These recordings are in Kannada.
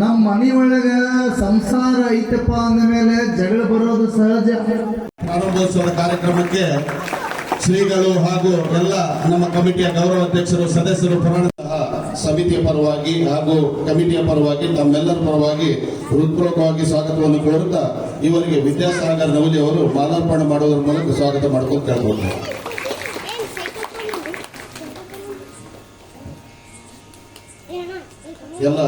ನಮ್ಮ ಮನೆಯೊಳಗ ಸಂಸಾರ ಐತಪ್ಪ ಅಂದಮೇಲೆ ಜಗಳ ಬರೋದು ಸಹಜ. ಪ್ರಾರಂಭೋತ್ಸವ ಕಾರ್ಯಕ್ರಮಕ್ಕೆ ಶ್ರೀಗಳು ಹಾಗೂ ಎಲ್ಲ ನಮ್ಮ ಕಮಿಟಿಯ ಗೌರವ ಅಧ್ಯಕ್ಷರು, ಸದಸ್ಯರು ಪುರಾಣ ಸಮಿತಿಯ ಪರವಾಗಿ ಹಾಗೂ ಕಮಿಟಿಯ ಪರವಾಗಿ, ತಮ್ಮೆಲ್ಲರ ಪರವಾಗಿ ಹೃತ್ಪೂರ್ವಕವಾಗಿ ಸ್ವಾಗತವನ್ನು ಕೋರುತ್ತಾ ಇವರಿಗೆ ವಿದ್ಯಾಸಾಗರ್ ನವಲಿ ಅವರು ಮಾಲಾರ್ಪಣೆ ಮಾಡುವುದರ ಮೂಲಕ ಸ್ವಾಗತ ಮಾಡ್ಕೊಂಡು ಕೇಳ್ಬೋದು. ಎಲ್ಲ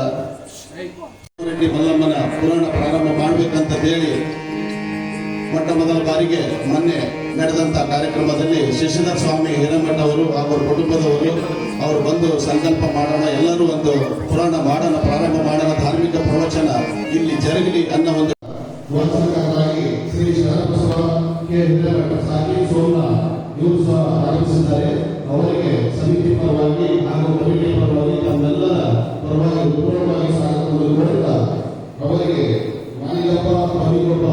ರೆಡ್ಡಿ ಮಲ್ಲಮ್ಮನ ಪುರಾಣ ಪ್ರಾರಂಭ ಮಾಡಬೇಕಂತ ಹೇಳಿ ಮೊಟ್ಟ ಮೊದಲ ಬಾರಿಗೆ ಮೊನ್ನೆ ನಡೆದಂತ ಕಾರ್ಯಕ್ರಮದಲ್ಲಿ ಶಶಿಧರ್ ಸ್ವಾಮಿ ಹಿರೇಮಠ ಅವರು ಹಾಗೂ ಕುಟುಂಬದವರು ಅವರು ಬಂದು ಸಂಕಲ್ಪ ಮಾಡೋಣ, ಎಲ್ಲರೂ ಒಂದು ಪುರಾಣ ಮಾಡೋಣ, ಪ್ರಾರಂಭ ಮಾಡೋಣ, ಧಾರ್ಮಿಕ ಪ್ರವಚನ ಇಲ್ಲಿ ಜರುಗಲಿ ಅನ್ನೋ ಒಂದು ಅವರಿಗೆ ಸಮಿತಿ ಹಾಗೂ ತಮ್ಮೆಲ್ಲರ ಪರವಾಗಿ ಪೂರ್ವವಾಗಿ ಸ್ವಾಗತವನ್ನು ಕೋರುತ್ತಾ ಅವರಿಗೆ ಮನಿಗೊಬ್ಬ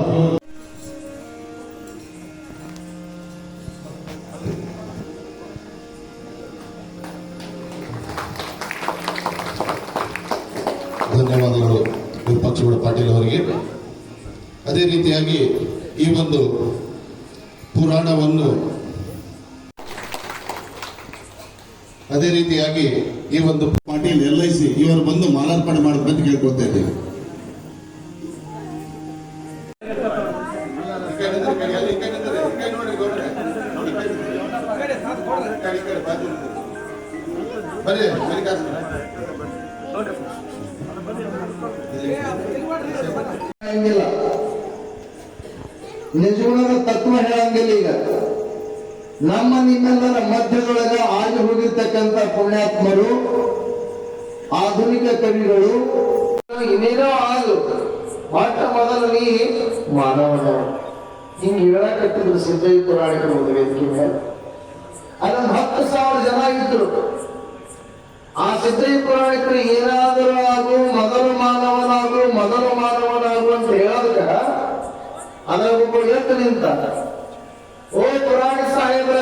ಧನ್ಯವಾದಗಳು. ವಿಪಕ್ಷಗಳ ಪಾಟೀಲ್ ಅವರಿಗೆ. ಅದೇ ರೀತಿಯಾಗಿ ಈ ಒಂದು ಪುರಾಣವನ್ನು ಅದೇ ರೀತಿಯಾಗಿ ಈ ಒಂದು ಪಾಟೀಲ್ ಎಲ್ ಐ ಸಿ ಇವರು ಬಂದು ಮಾಲಾರ್ಪಣೆ ನಿಂತ್ರಿ. ಬರ್ರಿ ತತ್ವ ಹೇಳಂಗಿಲ್ಲ ಈಗ. ನಮ್ಮ ನಿಮ್ಮೆಲ್ಲರ ಮಧ್ಯದೊಳಗ ಆಗಿ ಹೋಗಿರ್ತಕ್ಕಂಥ ಪುಣ್ಯಾತ್ಮರು ಆಧುನಿಕ ಕವಿಗಳು ಇನ್ನೇನೋ ಆಗು ಮೊಟ್ಟ ಮೊದಲು ನೀ ಮಾನವನ ಹಿಂಗೆ ಹೇಳಕತ್ತಿದ್ರು ಸಿದ್ಧಿ ಪುರಾಣಿಕರು ಒಂದು ವೇದಿಕೆ ಮೇಲೆ. ಅದೊಂದು ಹತ್ತು ಸಾವಿರ ಜನ ಇದ್ರು. ಆ ಸಿದ್ಧಿ ಪುರಾಣಿಕರು ಏನಾದರೂ ಆಗು, ಮೊದಲು ಮಾನವನಾಗು ಮೊದಲು ಮಾನವನಾಗು ಅಂತ ಹೇಳೋದಕ್ಕ ಅದರ ಒಬ್ಬ ಎತ್ತು ನಿಂತ. ಓ ಪುರಾಣ ಸಾಹೇಬ್ರ,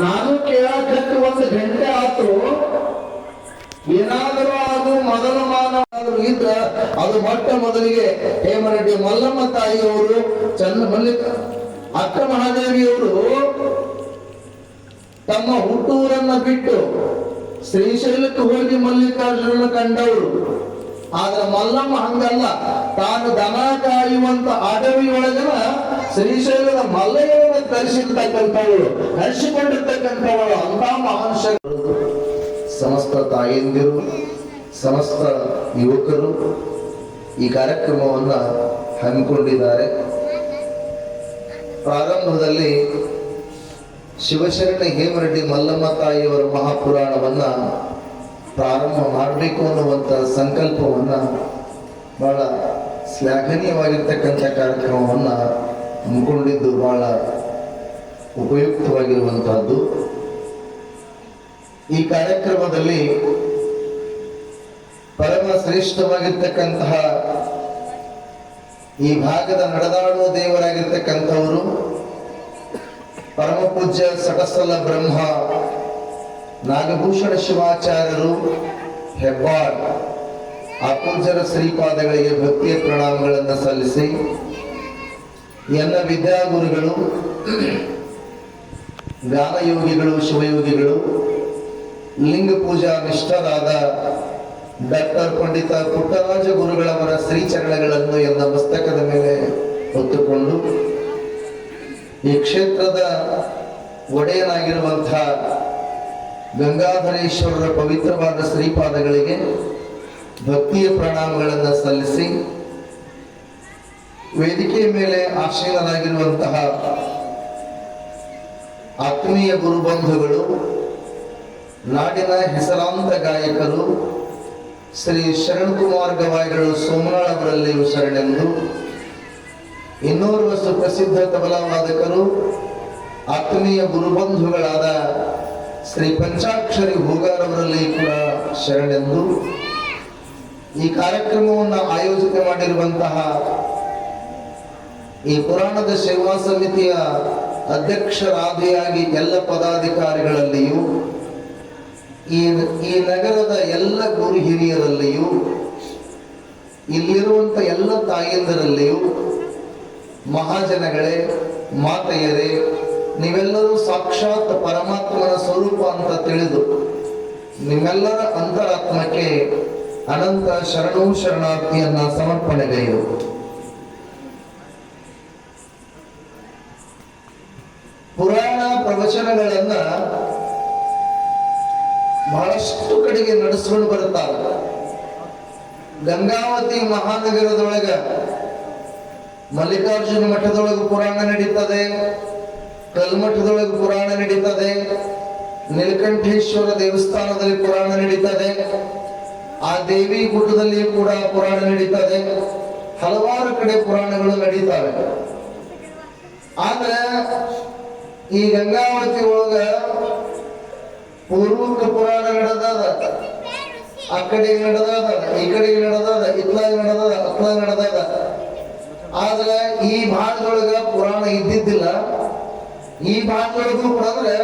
ನಾನು ಕೇಳಕ್ಕೆ ಒಂದು ಗಂಟೆ ಆತು. ಏನಾದರೂ ಮೊದಲು ಮಾನವ ಇದ್ರ ಅದು ಮೊಟ್ಟ ಮೊದಲಿಗೆ ಹೇಮರೆಡ್ಡಿ ಮಲ್ಲಮ್ಮ ತಾಯಿಯವರು ಚಂದ ಮಲ್ಲಿಕ ಅಕ್ಕ ಮಹಾದೇವಿಯವರು ತಮ್ಮ ಹುಟ್ಟೂರನ್ನ ಬಿಟ್ಟು ಶ್ರೀಶೈಲಕ್ಕೆ ಹೋಗಿ ಮಲ್ಲಿಕಾರ್ಜುನ ಕಂಡವರು. ಆದ್ರೆ ಮಲ್ಲಮ್ಮ ಹಂಗಲ್ಲ. ತಾನು ದನ ಕಾಯುವಂತ ಅಡವಿಯೊಳಗನ ಶ್ರೀಶೈಲದ ಮಲ್ಲಯ್ಯನ ತರಿಸಿರ್ತಕ್ಕಂಥವಳು ಹರಿಸಿಕೊಂಡಿರ್ತಕ್ಕಂಥವಳು ಅಂತ ಮಹಾನ್ ಸಮಸ್ತ ತಾಯಂದಿರು ಸಮಸ್ತ ಯುವಕರು ಈ ಕಾರ್ಯಕ್ರಮವನ್ನು ಹಮ್ಮಿಕೊಂಡಿದ್ದಾರೆ. ಪ್ರಾರಂಭದಲ್ಲಿ ಶಿವಶರಣ ಹೇಮರೆಡ್ಡಿ ಮಲ್ಲಮ್ಮ ತಾಯಿಯವರ ಮಹಾಪುರಾಣವನ್ನ ಪ್ರಾರಂಭ ಮಾಡಬೇಕು ಅನ್ನುವಂಥ ಸಂಕಲ್ಪವನ್ನ ಬಹಳ ಶ್ಲಾಘನೀಯವಾಗಿರ್ತಕ್ಕಂಥ ಕಾರ್ಯಕ್ರಮವನ್ನ ಹಮ್ಮಿಕೊಂಡಿದ್ದು ಬಹಳ ಉಪಯುಕ್ತವಾಗಿರುವಂತಹದ್ದು. ಈ ಕಾರ್ಯಕ್ರಮದಲ್ಲಿ ಪರಮ ಶ್ರೇಷ್ಠವಾಗಿರ್ತಕ್ಕಂತಹ ಈ ಭಾಗದ ನಡೆದಾಡುವ ದೇವರಾಗಿರ್ತಕ್ಕಂಥವರು ಪರಮ ಪೂಜ್ಯ ಸಟಸಲ ಬ್ರಹ್ಮ ನಾಗಭೂಷಣ ಶಿವಾಚಾರ್ಯರು ಹೆಬ್ಬಾಳ್ ಆ ಪೂಜ್ಯರ ಶ್ರೀಪಾದಗಳಿಗೆ ಭಕ್ತಿಯ ಪ್ರಣಾಮಗಳನ್ನು ಸಲ್ಲಿಸಿ, ಎಲ್ಲ ವಿದ್ಯಾಗುರುಗಳು, ಜ್ಞಾನಯೋಗಿಗಳು, ಶಿವಯೋಗಿಗಳು, ಲಿಂಗ ಪೂಜಾ ನಿಷ್ಠರಾದ ಡಾಕ್ಟರ್ ಪಂಡಿತ ಪುಟ್ಟರಾಜ ಗುರುಗಳವರ ಶ್ರೀಚರಣಗಳನ್ನು ಎಲ್ಲ ಮಸ್ತಕದ ಮೇಲೆ ಹೊತ್ತುಕೊಂಡು ಈ ಕ್ಷೇತ್ರದ ಒಡೆಯನಾಗಿರುವಂತಹ ಗಂಗಾಧರೇಶ್ವರರ ಪವಿತ್ರವಾದ ಶ್ರೀಪಾದಗಳಿಗೆ ಭಕ್ತಿಯ ಪ್ರಣಾಮಗಳನ್ನು ಸಲ್ಲಿಸಿ ವೇದಿಕೆಯ ಮೇಲೆ ಆಸೀನರಾಗಿರುವಂತಹ ಆತ್ಮೀಯ ಗುರುಬಂಧುಗಳು, ನಾಡಿನ ಹೆಸರಾಂತ ಗಾಯಕರು ಶ್ರೀ ಶರಣಕುಮಾರ್ ಗವಾಯಿಗಳು ಸೋಮನಾಳ್ ಅವರಲ್ಲಿ ಶರಣೆಂದು ಇನ್ನೋರ್ವ ಸುಪ್ರಸಿದ್ಧ ತಬಲಾ ವಾದಕರು, ಆತ್ಮೀಯ ಗುರುಬಂಧುಗಳಾದ ಶ್ರೀ ಪಂಚಾಕ್ಷರಿ ಹೂಗಾರವರಲ್ಲಿ ಕೂಡ ಶರಣೆಂದು. ಈ ಕಾರ್ಯಕ್ರಮವನ್ನು ಆಯೋಜನೆ ಮಾಡಿರುವಂತಹ ಈ ಪುರಾಣದ ಸೇವಾ ಸಮಿತಿಯ ಅಧ್ಯಕ್ಷರಾದಿಯಾಗಿ ಎಲ್ಲ ಪದಾಧಿಕಾರಿಗಳಲ್ಲಿಯೂ ಈ ಈ ನಗರದ ಎಲ್ಲ ಗುರು ಹಿರಿಯರಲ್ಲಿಯೂ, ಇಲ್ಲಿರುವಂಥ ಎಲ್ಲ ತಾಯಂದರಲ್ಲಿಯೂ, ಮಹಾಜನಗಳೇ, ಮಾತೆಯರೇ, ನೀವೆಲ್ಲರೂ ಸಾಕ್ಷಾತ್ ಪರಮಾತ್ಮನ ಸ್ವರೂಪ ಅಂತ ತಿಳಿದು, ನಿಮ್ಮೆಲ್ಲರ ಅಂತರಾತ್ಮಕ್ಕೆ ಅನಂತ ಶರಣು ಶರಣಾರ್ಥಿಯನ್ನ ಸಮರ್ಪಣೆಗೈದು. ಪುರಾಣ ಪ್ರವಚನಗಳನ್ನ ಬಹಳಷ್ಟು ಕಡೆಗೆ ನಡೆಸ್ಕೊಂಡು ಬರುತ್ತಾರೆ. ಗಂಗಾವತಿ ಮಹಾನಗರದೊಳಗ ಮಲ್ಲಿಕಾರ್ಜುನ ಮಠದೊಳಗೆ ಪುರಾಣ ನಡೀತದೆ, ಕಲ್ಮಠದೊಳಗೆ ಪುರಾಣ ನಡೀತದೆ, ನೀಲಕಂಠೇಶ್ವರ ದೇವಸ್ಥಾನದಲ್ಲಿ ಪುರಾಣ ನಡೀತದೆ, ಆ ದೇವಿ ಗುಡ್ಡದಲ್ಲಿ ಕೂಡ ಪುರಾಣ ನಡೀತದೆ, ಹಲವಾರು ಕಡೆ ಪುರಾಣಗಳು ನಡೀತವೆ. ಆದ್ರೆ ಈ ಗಂಗಾವತಿ ಒಳಗ ಪೂರ್ವಕ ಪುರಾಣ ನಡೆದಾದ, ಆ ಕಡೆಗೆ ನಡೆದಾದ, ಈ ಕಡೆಗೆ ನಡೆದಾದ ಇತ್ಲಾಗ ನಡೆದಾದ ಅತ್ಲಾಗ ನಡೆದಾದ. ಆದ್ರೆ ಈ ಭಾಗದೊಳಗ ಪುರಾಣ ಇದ್ದಿದ್ದಿಲ್ಲ. ಈ ಭಾಗದೊಳಗೂ ಕೂಡ ಅಂದ್ರೆ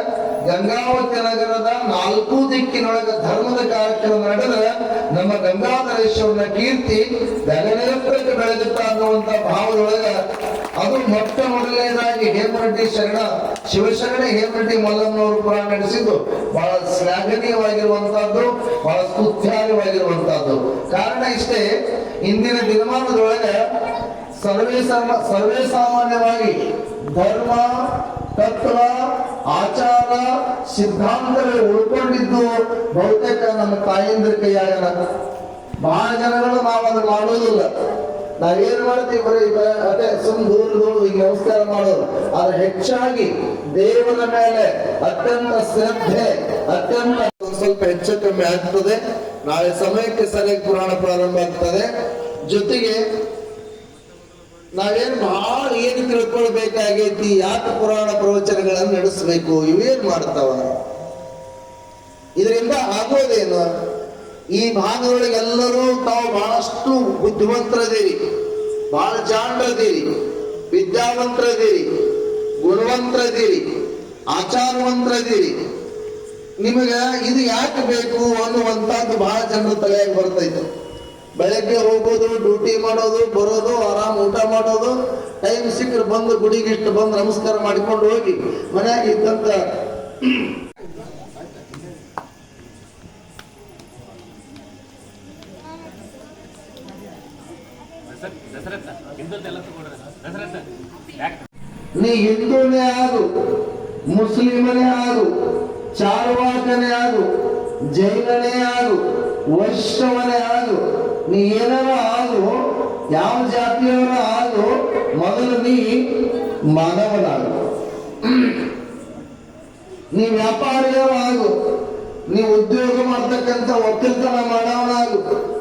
ಗಂಗಾವತಿ ನಗರದ ನಾಲ್ಕು ದಿಕ್ಕಿನೊಳಗ ಧರ್ಮದ ಕಾರ್ಯಕ್ರಮ ನಡೆದ್ರೆ ನಮ್ಮ ಗಂಗಾಧರೇಶ್ವರನ ಕೀರ್ತಿ ಬೆಲೆ ಬೆಳೆದಿತ್ತ ಅನ್ನುವಂತ ಭಾವದೊಳಗ ಅದು ಮೊಟ್ಟ ಮೊದಲನೇದಾಗಿ ಹೇಮರೆಡ್ಡಿ ಶರಣ, ಶಿವಶರಣ ಹೇಮರೆಡ್ಡಿ ಮಲ್ಲಮ್ಮನವರು ಪುರಾಣ ನಡೆಸಿದ್ದು. ಬಹಳ ಶ್ಲಾಘನೀಯವಾಗಿರುವಂತಹದ್ದು, ಬಹಳ ಸ್ತುತ್ಯಾರ್ಯವಾಗಿರುವಂತಹದ್ದು. ಕಾರಣ ಇಷ್ಟೇ, ಇಂದಿನ ದಿನಮಾನದೊಳಗೆ ಸರ್ವೇ ಸಾಮ, ಸರ್ವೇ ಸಾಮಾನ್ಯವಾಗಿ ಧರ್ಮ, ತತ್ವ, ಆಚಾರ, ಸಿದ್ಧಾಂತಗಳು ಉಳ್ಕೊಂಡಿದ್ದು ಬಹುತೇಕ ನಮ್ಮ ತಾಯಂದ್ರ ಕೈಯಾಗಲ್ಲ. ಬಹಳ ಜನಗಳು ನಾವು ಅದನ್ನು ಮಾಡೋದಿಲ್ಲ ನಾವೇನ್ ಮಾಡ್ತೀವಿ ಬರೀ ಅದೇ ಸುಮ್ ದೂರ ನಮಸ್ಕಾರ ಮಾಡೋದು. ಆದ್ರೆ ಹೆಚ್ಚಾಗಿ ದೇವರ ಮೇಲೆ ಅತ್ಯಂತ ಶ್ರದ್ಧೆ, ಅತ್ಯಂತ ಸ್ವಲ್ಪ ಹೆಚ್ಚು ಕಮ್ಮಿ ಆಗ್ತದೆ. ನಾಳೆ ಸಮಯಕ್ಕೆ ಸರಿಯಾಗಿ ಪುರಾಣ ಪ್ರಾರಂಭ ಆಗ್ತದೆ. ಜೊತೆಗೆ ನಾವೇನ್ ಬಹಳ ಏನು ತಿಳ್ಕೊಳ್ಬೇಕಾಗೈತಿ, ಯಾಕೆ ಪುರಾಣ ಪ್ರವಚನಗಳನ್ನು ನಡೆಸಬೇಕು, ಇವೇನ್ ಮಾಡ್ತಾವ? ಇದರಿಂದ ಆಗೋದೇನು? ಈ ಭಾಗದೊಳಗೆಲ್ಲರೂ ತಾವು ಬಹಳಷ್ಟು ಬುದ್ಧಿವಂತರದಿರಿ ಬಹಳ ಜಾಣರದಿರಿ ವಿದ್ಯಾವಂತರದಿರಿ ಗುಣವಂತರದಿರಿ ಆಚಾರವಂತರದಿರಿ ನಿಮಗೆ ಇದು ಯಾಕೆ ಬೇಕು ಅನ್ನುವಂಥದ್ದು ಬಹಳ ಜನರ ತಲೆಯಾಗಿ ಬರ್ತೈತೆ. ಬೆಳಗ್ಗೆ ಹೋಗೋದು, ಡ್ಯೂಟಿ ಮಾಡೋದು, ಬರೋದು, ಆರಾಮ್ ಊಟ ಮಾಡೋದು, ಟೈಮ್ ಸಿಕ್ಕರೆ ಬಂದು ಗುಡಿಗಿಷ್ಟು ಬಂದು ನಮಸ್ಕಾರ ಮಾಡಿಕೊಂಡು ಹೋಗಿ ಮನೆಯಾಗಿ ಇದ್ದಂತ ನೀ ಹಿಂದೂನೇ ಆಗು ಮುಸ್ಲಿಮನೇ ಆಗು ಚಾರ್ವಾಕನೇ ಆಗು ಜೈನನೇ ಆಗು ವೈಷ್ಣವನೇ ಆಗು ನೀ ಏನಾರ ಆಗು ಯಾವ ಜಾತಿಯವರ ಆಗು ಮೊದಲು ನೀ ಮಾನವನಾಗು ನೀ ವ್ಯಾಪಾರಿಯವ ಆಗು ನೀ ಉದ್ಯೋಗ ಮಾಡ್ತಕ್ಕಂಥ ಒಕ್ಕಲ್ತನ ಮಾಡೋವನಾಗು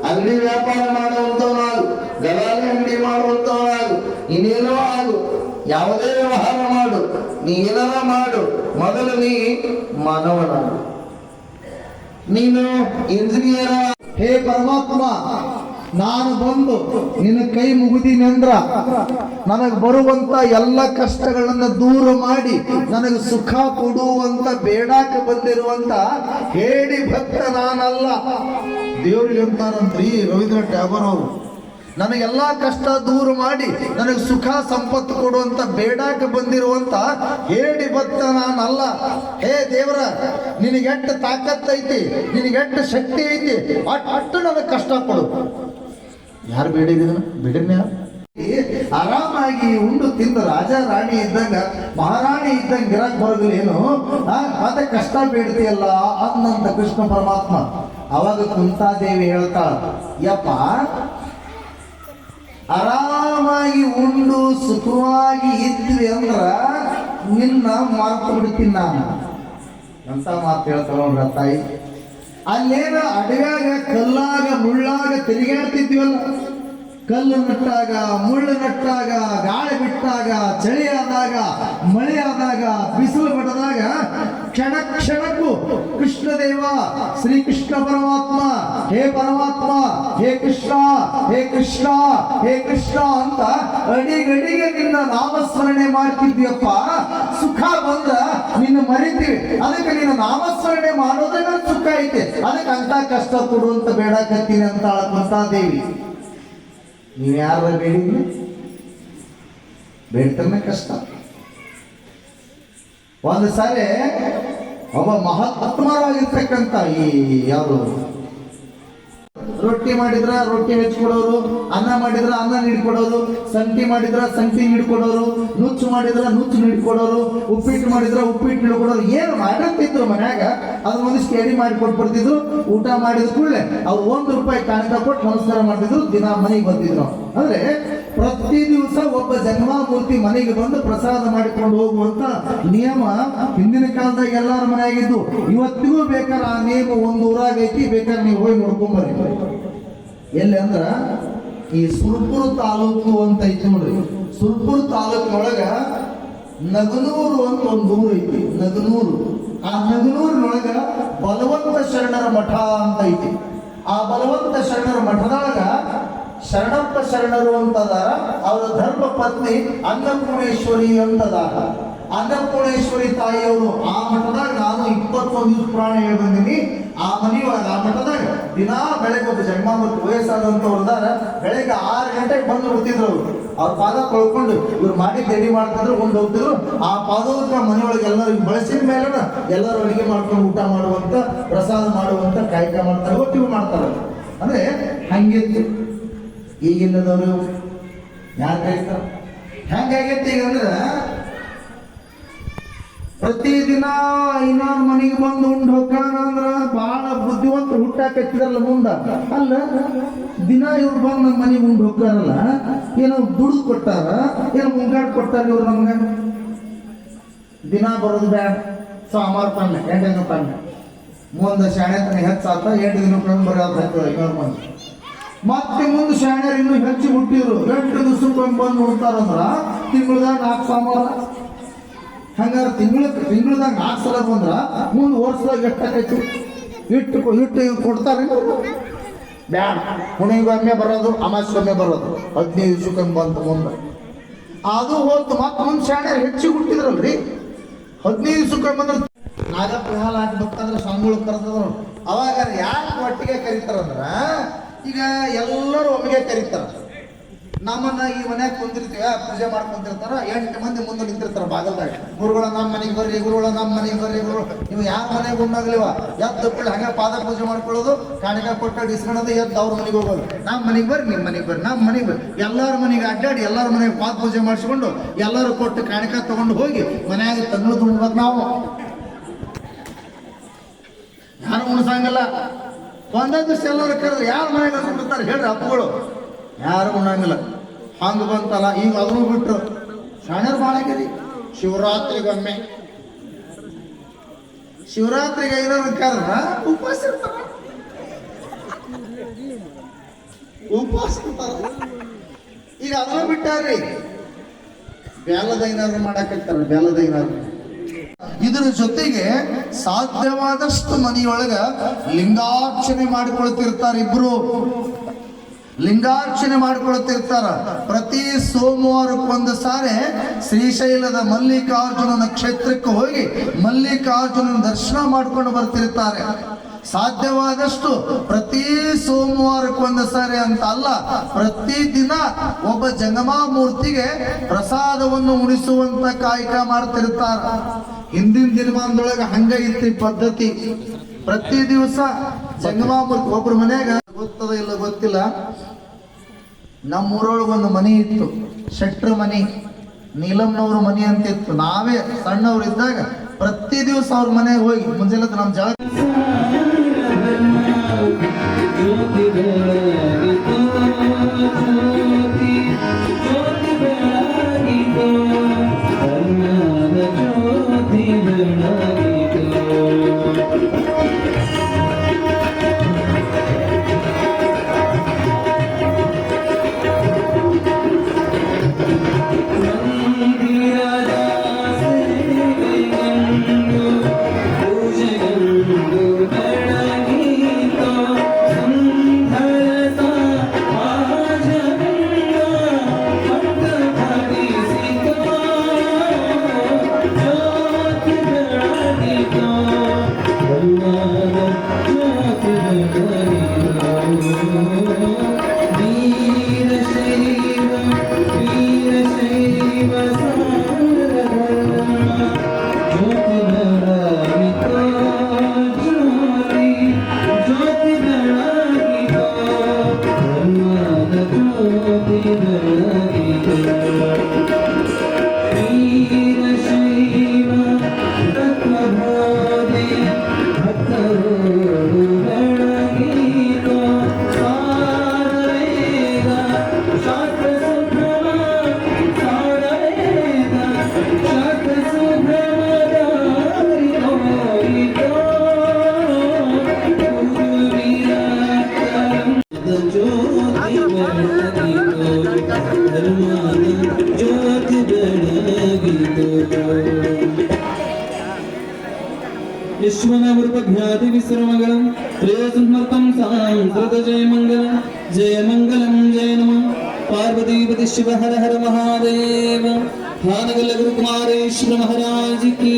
ಅಂಗಡಿ ವ್ಯಾಪಾರ ಮಾಡುವಂತವನಾಗು ಗಲಾಲೆ ಅಂಗಡಿ ಮಾಡುವಂತವನಾಗು ಇನ್ನೇನೋ ಆಗು. ಯಾವುದೇ ವ್ಯವಹಾರ ಮಾಡು. ನೀ ಏನಾರ ಮಾಡು. ಮೊದಲು ನೀ ಮಾನವನಾಗು. ನೀನು ಇಂಜಿನಿಯರ್ ಹೇ ಪರಮಾತ್ಮ, ನಾನು ಬಂದು ನಿನ್ನ ಕೈ ಮುಗಿದಿನೆಂದ್ರ ನನಗೆ ಬರುವಂತ ಎಲ್ಲ ಕಷ್ಟಗಳನ್ನ ದೂರ ಮಾಡಿ ನನಗೆ ಸುಖ ಕೊಡುವಂತ, ಬೇಡಾಕ ಬಂದಿರುವಂತ ಹೇಳಿ ಭಕ್ತ ನಾನಲ್ಲ. ದೇವ್ರಿಗೆ ಅಂತಾರಂತ್ರಿ ರವೀಂದ್ರ ಟ್ಯಾಗೋರ್ ಅವರು. ನನಗೆಲ್ಲ ಕಷ್ಟ ದೂರ ಮಾಡಿ ನನಗೆ ಸುಖ ಸಂಪತ್ತು ಕೊಡುವಂತ ಬೇಡಕ್ಕೆ ಬಂದಿರುವಂತ ಹೇಳಿ ಭಕ್ತ ನಾನಲ್ಲ. ಹೇ ದೇವರ ನಿನಗೆಟ್ಟು ಐತಿ ನಿನಗೆಟ್ಟು ಶಕ್ತಿ ಐತಿ ಅಷ್ಟು ನನಗೆ ಕಷ್ಟ ಕೊಡು. ಯಾರು ಬೇಡಿದ್ರು ಬೇಡನೆ ಆರಾಮಾಗಿ ಉಂಡು ತಿಂದು ರಾಜ ರಾಣಿ ಇದ್ದಂಗ ಮಹಾರಾಣಿ ಇದ್ದಂಗೆ ಇರಕ್ ಆ, ಮತ್ತೆ ಕಷ್ಟ ಬೇಡ್ತಿಯಲ್ಲ ಅಂದಂತ ಕೃಷ್ಣ ಪರಮಾತ್ಮ. ಅವಾಗ ಕುಂತಾದೇವಿ ಹೇಳ್ತಾಳ ಯಪ್ಪ ಆರಾಮಾಗಿ ಉಂಡು, ಸುಖವಾಗಿ ಇದ್ವಿ ಅಂದ್ರ ನಿನ್ನ ಮಾತು ಬಿಡ್ತೀನಿ ನಾನು. ಅಂತ ಮಾತು ಹೇಳ್ತಾಳ ನೋಡ್ರ ತಾಯಿ ಅಲ್ಲೇನ ಅಡವ್ಯಾಗ, ಕಲ್ಲಾಗ, ಮುಳ್ಳಾಗ ತಿರುಗಾಡ್ತಿದ್ವಲ್ಲ ಕಲ್ಲು ನಟ್ಟಾಗ, ಮುಳ್ಳು ನಟ್ಟಾಗ, ಗಾಳಿ ಬಿಟ್ಟಾಗ, ಚಳಿ ಆದಾಗ, ಮಳೆ ಆದಾಗ, ಬಿಸಿಲು ಬಡದಾಗ ಕ್ಷಣ ಕ್ಷಣಕ್ಕೂ ಕೃಷ್ಣದೇವ, ಶ್ರೀಕೃಷ್ಣ ಪರಮಾತ್ಮ, ಹೇ ಪರಮಾತ್ಮ, ಹೇ ಕೃಷ್ಣ ಹೇ ಕೃಷ್ಣ ಹೇ ಕೃಷ್ಣ ಅಂತ ಅಡಿಗಡಿಗೆ ನಿನ್ನ ನಾಮಸ್ಮರಣೆ ಮಾಡ್ತಿದ್ಯಪ್ಪ ಸುಖ ಬಂದ ನಿನ್ನ ಮರಿತೀವಿ. ಅದಕ್ಕೆ ನೀನು ನಾಮಸ್ಮರಣೆ ಮಾಡೋದೇ ಸುಖ ಐತೆ. ಅದಕ್ಕೆ ಅಂತ ಕಷ್ಟ ಕೊಡು ಅಂತ ಬೇಡಕತ್ತೀನಿ ಅಂತ ದೇವಿ. ನೀವು ಯಾರ ಬೇಡಿದ್ರಿ? ಬೇಡ್ತಾನೆ ಕಷ್ಟ. ಒಂದು ಸಾರಿ ಒಬ್ಬ ಮಹಾತ್ಮರವಾಗಿರ್ತಕ್ಕಂಥ ಈ ಯಾರು ರೊಟ್ಟಿ ಮಾಡಿದ್ರ ರೊಟ್ಟಿ ಹೆಚ್ಚಿಕೊಡೋರು ಅನ್ನ ಮಾಡಿದ್ರ ಅನ್ನ ನೀಡ್ಕೊಡೋರು, ಸಂಟಿ ಮಾಡಿದ್ರ ಸಂಟಿ ನೀಡ್ಕೊಡೋರು, ನುಚ್ಚು ಮಾಡಿದ್ರ ನುಚ್ಚು ನೀಡ್ಕೊಡೋರು, ಉಪ್ಪಿಟ್ಟು ಮಾಡಿದ್ರ ಉಪ್ಪಿಟ್ಟು ನೀಡ್ಕೊಡೋರು, ಏನು ಮಾಡತ್ತಿದ್ರು ಮನ್ಯಾಗ ಅದ್ರ ಒಂದಿಷ್ಟು ಎಡಿ ಮಾಡಿ ಕೊಟ್ಬಿಡ್ತಿದ್ರು ಊಟ ಮಾಡಿದ ಕೂಡಲೇ ಅವ್ರು ಒಂದು ರೂಪಾಯಿ ಕಾಣಿಕ ಕೊಟ್ಟು ನಮಸ್ಕಾರ ಮಾಡ್ತಿದ್ರು, ದಿನ ಮನೆಗೆ ಬರ್ತಿದ್ರು ಅಂದ್ರೆ ಪ್ರತಿ ದಿವಸ ಒಬ್ಬ ಜನ್ಮಾಮೂರ್ತಿ ಮನೆಗೆ ಬಂದು ಪ್ರಸಾದ ಮಾಡಿಕೊಂಡು ಹೋಗುವಂತ ನಿಯಮ ಹಿಂದಿನ ಕಾಲದಾಗ ಎಲ್ಲಾರ ಮನೆಯಾಗಿದ್ದು. ಇವತ್ತಿಗೂ ಬೇಕಾದ್ರೆ ಆ ನಿಯಮ ಒಂದು ಊರಾಗೈತಿ ಬೇಕಾದ್ರೆ ನೀವು ಹೋಗಿ ನೋಡ್ಕೊಂಬರ್ರಿ ಎಲ್ಲಿ ಅಂದ್ರ ಈ ಸುರ್ಪುರ ತಾಲೂಕು ಅಂತ ಐತಿ ನೋಡ್ರಿ. ಸುರ್ಪುರ ತಾಲೂಕಿನೊಳಗ ನಗನೂರು ಅಂತ ಒಂದು ಊರು ಐತಿ, ನಗನೂರು. ಆ ನಗನೂರಿನೊಳಗ ಬಲವಂತ ಶರಣರ ಮಠ ಅಂತ ಐತಿ. ಆ ಬಲವಂತ ಶರಣರ ಮಠದೊಳಗ ಶರಣಪ್ಪ ಶರಣರು ಅಂತದಾರ, ಅವರ ಧರ್ಮ ಪತ್ನಿ ಅನ್ನಪೂರ್ಣೇಶ್ವರಿ ಅಂತದಾರ. ಅನ್ನಪೂರ್ಣೇಶ್ವರಿ ತಾಯಿಯವರು, ಆ ಮಠದಾಗ ನಾನು ಇಪ್ಪತ್ತೊಂದು ದಿವಸ ಪುರಾಣ ಹೇಳಿ ಆ ಮನೆಯೊಳಗೆ, ಆ ಮಠದಾಗ ದಿನಾ ಬೆಳಗ್ಗೆ ಒಂದು ಜನ್ಮಾಮೂರ್ತಿ ವಯಸ್ಸಾದಂತವ್ರು ಅದಾರ ಬೆಳಗ್ಗೆ ಆರು ಗಂಟೆಗೆ ಬಂದು ಬಿಡ್ತಿದ್ರು ಅವರು. ಅವ್ರ ಪಾದ ಕಳ್ಕೊಂಡು ಇವ್ರು ಮಾಡಿ ರೆಡಿ ಮಾಡ್ತಿದ್ರು ಒಂದು ಹೋಗ್ತಿದ್ರು. ಆ ಪಾದೋತ್ರ ಮನೆಯೊಳಗೆ ಎಲ್ಲರಿಗೂ ಬಳಸಿದ ಮೇಲೆ ಎಲ್ಲರೂ ಅಡುಗೆ ಮಾಡ್ಕೊಂಡು ಊಟ ಮಾಡುವಂಥ ಪ್ರಸಾದ ಮಾಡುವಂಥ ಕಾಯಕ ಮಾಡ್ತಾರೆ. ಒಟ್ಟಿಗೆ ಮಾಡ್ತಾರೆ. ಅಂದ್ರೆ ಹಂಗಿತ್ತು ಈಗಿಲ್ಲದವರು ಯಾರು ಕರೀತಾರೆ ಹೆಂಗಾಗೈತೆ ಈಗ ಅಂದ್ರೆ? ಪ್ರತಿದಿನ ಇನ್ನೊಂದು ಮನೆಗೆ ಬಂದು ಉಂಡು ಹೋಗ್ತಾನ ಅಂದ್ರ ಬಹಳ ಬುದ್ಧಿವಂತರು ಹುಟ್ಟಾಕತ್ತಿರಲ್ಲ ಮುಂದ. ಅಲ್ಲ, ದಿನ ಇವ್ರು ಬಂದು ನಮ್ಮ ಮನೆಗೆ ಉಂಡು ಹೋಗ್ತಾರಲ್ಲ, ಏನೋ ದುಡ್ದು ಕೊಟ್ಟಾರ ಏನೋ ಮುಂಗಾಡ್ ಕೊಟ್ಟಾರ ಇವ್ರು ನಮ್ಗೆ ದಿನ ಬರೋದು ಬ್ಯಾಡ ಸೋಮವಾರ ತಾನೆ ಎಂಟೆ ತಾನೆ ಮುಂದೆ ಶಾಣೆ ತನ ಹೆಚ್ಚಾತ, ಎಂಟು ದಿನ ಬರೋದು ಹತ್ತು ಇನ್ನೂರು ಮಂದಿ. ಮತ್ತೆ ಮುಂದೆ ಶಾಣ್ಯರು ಇನ್ನು ಹೆಚ್ಚು ಹುಟ್ಟಿದ್ರು. ಎಂಟು ದಿವಸಕ್ಕೊಮ್ಮೆ ಬಂದು ನೋಡ್ತಾರಂದ್ರ ತಿಂಗಳದಾಗ ನಾಲ್ಕು ಸಾಮಾರ ಹಂಗಾರೆ ತಿಂಗಳ ತಿಂಗಳದಾಗ ನಾಲ್ಕು ಸಲ ಬಂದ್ರ ಮುಂದೆ ವರ್ಷದಾಗ ಎಷ್ಟಾಕೈತಿ ಇಟ್ಟು ಇಟ್ಟು ಕೊಡ್ತಾರೆ. ಬ್ಯಾಡ. ಹುಣಿಗೊಮ್ಮೆ ಬರೋದು ಅಮಾಸ್ಯೊಮ್ಮೆ ಬರೋದು. ಹದಿನೈದು ದಿವಸಕ್ಕೊಮ್ಮೆ ಬಂತು ಮುಂದೆ. ಅದು ಹೋತು, ಮತ್ತೆ ಮುಂದೆ ಶಾಣ್ಯರು ಹೆಚ್ಚಿಗೆ ಹುಟ್ಟಿದ್ರಲ್ರಿ? ಹದಿನೈದು ದಿವಸಕ್ಕೊಮ್ಮೆ ಬಂದ್ರೆ ನಾಗಪ್ರಹಾಲ್ ಹಾಕಿ ಹಾಕ್ಬೇಕಂದ್ರೆ ಸ್ವಾಮಿಗಳು ಕರೆದ್ರು ಅವಾಗ ಯಾಕೆ ಒಟ್ಟಿಗೆ ಕರೀತಾರಂದ್ರ ಈಗ ಎಲ್ಲರೂ ಒಮ್ಮೆಗೆ ಕರೀತಾರ ನಮ್ಮನ್ನ ಈ ಮನ್ಯಾಗ ಕುಂದಿರ್ತೀವ, ಪೂಜೆ ಮಾಡ್ಕೊಂತಿರ್ತಾರ, ಎಂಟು ಮಂದಿ ಮುಂದೆ ನಿಂತಿರ್ತಾರ ಬಾಗಲ್ದಾಗ. ಗುರುಗಳ ನಮ್ಮ ಮನೆಗೆ ಬರ್ರಿ, ಗುರುಗಳ ನಮ್ಮ ಮನೆಗೆ ಬರ್ರಿ ಗುರು ನೀವು ಯಾರ ಮನೆಗೆ ಉಣ್ಣಾಗ್ಲಿವ ಎದ್ದು ಕೂಡ ಹಂಗೆ ಪಾದ ಪೂಜೆ ಮಾಡ್ಕೊಳ್ಳೋದು, ಕಾಣಿಕ ಕೊಟ್ಟು ಇಸ್ಕೊಳ್ಳೋದು ಎದ್ದು ಅವ್ರ ಮನೆಗೆ ಹೋಗೋದು. ನಮ್ಮ ಮನೆಗೆ ಬರ್ರಿ ನಿಮ್ಮ ಮನೆಗೆ ಬರ್ರಿ ನಮ್ಮ ಮನೆಗೆ ಬರ್ರಿ. ಎಲ್ಲರ ಮನೆಗೆ ಅಡ್ಡಾಡಿ, ಎಲ್ಲರ ಮನೆಗೆ ಪಾದ ಪೂಜೆ ಮಾಡಿಸ್ಕೊಂಡು, ಎಲ್ಲರೂ ಕೊಟ್ಟು ಕಾಣಿಕ ತಗೊಂಡು ಹೋಗಿ ಮನೆಯಾಗ ತಂಗಳು ತುಂಬ್ಬೇಕು ನಾವು. ಯಾರು ಉಣ್ಸಂಗಲ್ಲ. ಒಂದೇ ದಿವಸ ಎಲ್ಲರೂ ಕರೆದ್ರೆ ಯಾರ ಮನೆಗೆ ಬಿಡ್ತಾರೆ ಹೇಳ್ರಿ ಅಪ್ಪಗಳು ಯಾರು ಉಣ್ಣಂಗಿಲ್ಲ. ಹಂಗ ಬಂತಲ್ಲ, ಈಗ ಅದನ್ನು ಬಿಟ್ಟರು ಶಾಣ್ಯರು ಭಾಳ ಆಗ್ಯದಿ ಶಿವರಾತ್ರಿಗೊಮ್ಮೆ. ಶಿವರಾತ್ರಿಗೆ ಐನೂರು ಕರೆದ್ರ ಉಪವಾಸ ಉಪವಾಸ ಈಗ ಅದನ್ನು ಬಿಟ್ಟಾರ್ರಿ. ಬ್ಯಾಲದ ಏನಾದ್ರು ಮಾಡಾಕತ್ತಾರ ಬ್ಯಾಲದ ಐನಾರು. ಇದರ ಜೊತೆಗೆ ಸಾಧ್ಯವಾದಷ್ಟು ಮನೆಯೊಳಗ ಲಿಂಗಾರ್ಚನೆ ಮಾಡಿಕೊಳ್ತಿರ್ತಾರೆ ಇಬ್ರು. ಲಿಂಗಾರ್ಚನೆ ಮಾಡಿಕೊಳ್ತಿರ್ತಾರ. ಪ್ರತಿ ಸೋಮವಾರಕ್ಕೊಂದು ಸಾರಿ ಶ್ರೀಶೈಲದ ಮಲ್ಲಿಕಾರ್ಜುನನ ಕ್ಷೇತ್ರಕ್ಕೆ ಹೋಗಿ ಮಲ್ಲಿಕಾರ್ಜುನನ ದರ್ಶನ ಮಾಡ್ಕೊಂಡು ಬರ್ತಿರ್ತಾರೆ. ಸಾಧ್ಯವಾದಷ್ಟು ಪ್ರತಿ ಸೋಮವಾರಕ್ಕೊಂದು ಸಾರಿ ಅಂತ ಅಲ್ಲ, ಪ್ರತಿ ದಿನ ಒಬ್ಬ ಜಂಗಮಾ ಮೂರ್ತಿಗೆ ಪ್ರಸಾದವನ್ನು ಉಣಿಸುವಂತ ಕಾಯಕ ಮಾಡ್ತಿರ್ತಾರ. ಹಿಂದಿನ ದಿನಮಾನದೊಳಗೆ ಹಂಗ ಇತ್ತು ಪದ್ಧತಿ. ಪ್ರತಿ ದಿವಸ ಜಂಗಮಾ ಒಬ್ರು ಮನೆಯಾಗ ಗೊತ್ತದ ಇಲ್ಲ ಗೊತ್ತಿಲ್ಲ. ನಮ್ಮೂರೊಳಗೆ ಒಂದು ಮನೆ ಇತ್ತು, ಶೆಟ್ರ ಮನೆ ನೀಲಮ್ನವ್ರ ಮನೆ ಅಂತ ಇತ್ತು. ನಾವೇ ಸಣ್ಣವ್ರು ಇದ್ದಾಗ ಪ್ರತಿ ದಿವಸ ಅವ್ರ ಮನೆಗೆ ಹೋಗಿ, ಮುಂಜಾನೆ ನಮ್ಮ ಜಳ विश्वनवृतभ्याति विश्रमगलम् श्रेयसम्मर्तम् सान्द्रतजय मङ्गलम् जय पार्वतीपति शिव महादेव भानगल गुरुकुमारेश्वर महाराज की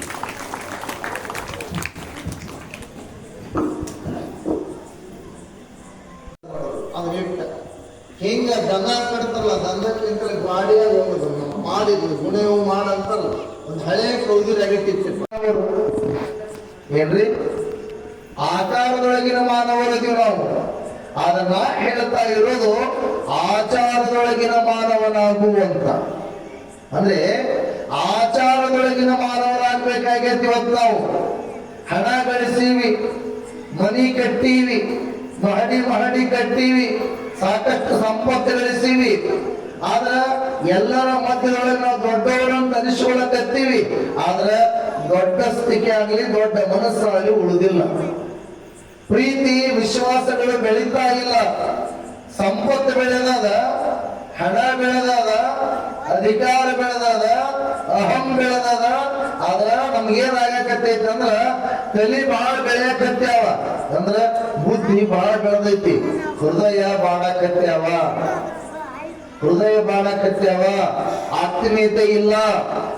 ಹಿಂಗ ದನ ಕಟ್ತಾರಲ್ಲ ದನಕ್ಕಿಂತ ಗಾಡಿಯಾಗಿ ಹೋಗುದು. ಮಾಡಿದ್ರು ಗುಣವು ಮಾಡಂತಲ್ಲ ಒಂದು ಹಳೆ ಕೌದಿ ಅಗಟ್ಟಿತ್ತು ಏನ್ರಿ? ಆಕಾರದೊಳಗಿನ ಮಾನವರದೀವಿ ನಾವು. ಅದನ್ನ ಹೇಳ್ತಾ ಇರೋದು, ಆಚಾರದೊಳಗಿನ ಮಾನವನಾಗುವಂತ. ಅಂದ್ರೆ, ಆಚಾರದೊಳಗಿನ ಮಾನವರಾಗಬೇಕಾಗೈತಿ ಇವತ್ತು ನಾವು. ಹಣ ಗಳಿಸೀವಿ, ಮನಿ ಕಟ್ಟೀವಿ, ಮಹಡಿ ಮಹಡಿ ಕಟ್ಟೀವಿ. ಸಾಕಷ್ಟು ಸಂಪತ್ತು ಗಳಿಸೀವಿ ಆದ್ರ ಎಲ್ಲರ ಮಧ್ಯದೊಳಗೆ ನಾವು ದೊಡ್ಡವರನ್ನು ಅನಿಸ್ಕೊಳ್ಳಕತ್ತೀವಿ ಆದ್ರ ದೊಡ್ಡ ಸ್ಥಿತಿ ಆಗಲಿ, ದೊಡ್ಡ ಮನಸ್ಸಾಗಲಿ ಉಳಿದಿಲ್ಲ. ಪ್ರೀತಿ, ವಿಶ್ವಾಸಗಳು ಬೆಳೀತಾ ಇಲ್ಲ. ಸಂಪತ್ತು ಬೆಳೆದಾದ ಹಣ ಬೆಳೆದಾದ ಅಧಿಕಾರ ಬೆಳೆದಾದ ಅಹಂ ಬೆಳೆದದ ಆದ್ರ ನಮ್ಗೇನಾಗಕತ್ತೈತಿ ಅಂದ್ರ ತಲಿ ಬಾಳ ಬೆಳೆಯಕತ್ಯಾವ ಅಂದ್ರ ಬುದ್ಧಿ ಬಾಳ ಬೆಳೆದೈತಿ. ಹೃದಯ ಬಾಡಕತ್ಯಾವ ಹೃದಯ ಬಾಡಕತ್ಯಾವ ಆತ್ಮೀಯತೆ ಇಲ್ಲ.